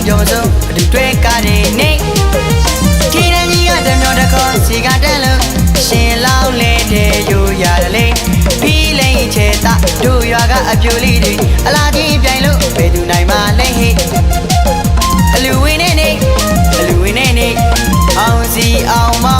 င်းကြောစုံဘသူတွေ့ကားနေနေခေတန်းကြီးကတမျောတခေါ်စီကတက်လို့ရှင်လောင်းလေတဲ့ယူရတလေဖီးလိန်ချေတာတို့ရွာကအပြိုလေးတွေအလားကြီးပြိုင်လို့ဘယ်သူနိုင်မလဲဟေ့အလူဝင်နေနေအလူဝင်နေနေအောင်စီအောင်မော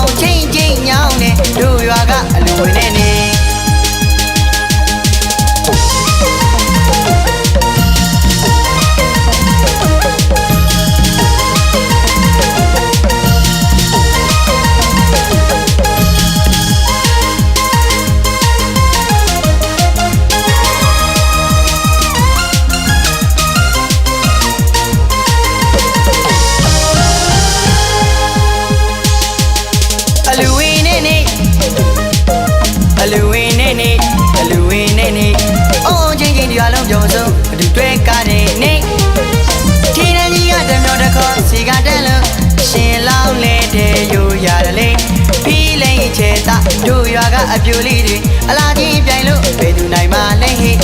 အပြူလေးတွေအလားကြီးပြိုင်လို့ဘယ်သူနိုင်မလဲဟေ့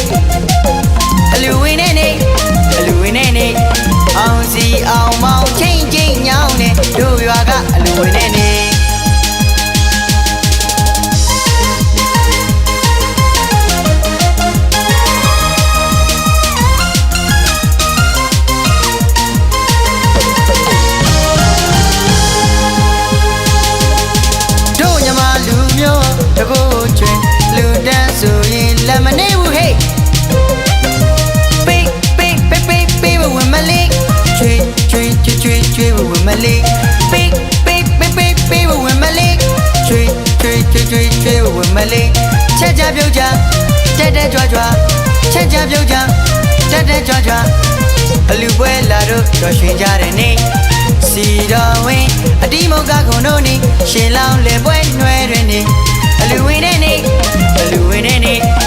အလူဝင်းနေနေအလူဝင်းနေနေအောင်စီအောင်မ တွေတွေဝင်မလေးချက်ချပြုတ်ချတက်တက်ကြွားကြွားချက်ချပြုတ်ချတက်တက်ကြွားကြွားအလူပွဲလာတော့ရွှေရွှင်ကြတဲ့နေစီတော်ဝင်အတိမုတ်ကခုံတို့နေရှင်လောင်းလေပွဲနှွဲတွင်နေအလူဝင်နေနေအလူဝင်နေနေ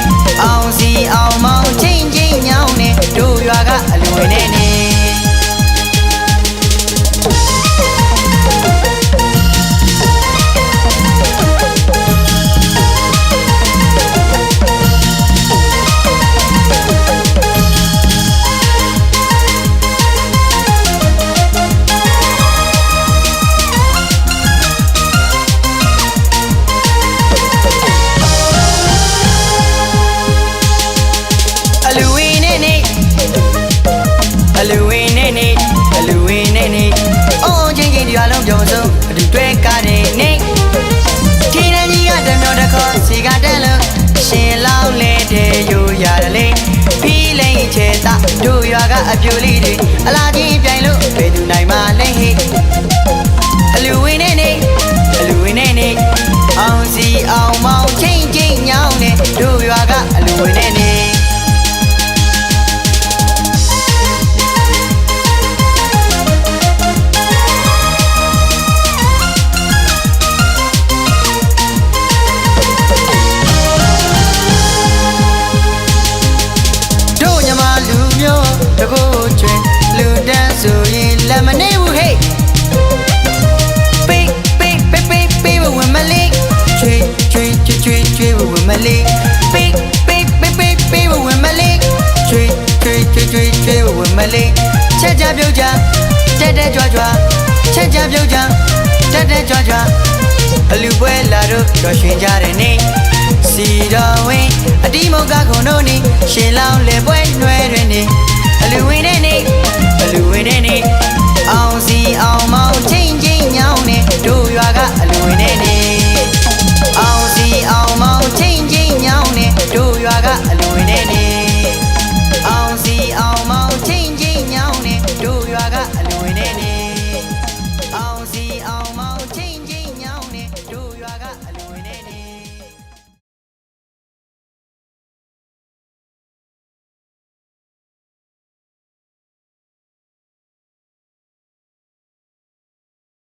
တွေတွေတွေဝမလေးချက်ကြပြုတ်ကြတက်တက်ကြွားကြွားချက်ကြပြုတ်ကြတက်တက်ကြွားကြွားအလူပွဲလာတော့ရွှင်ကြတဲ့နေ့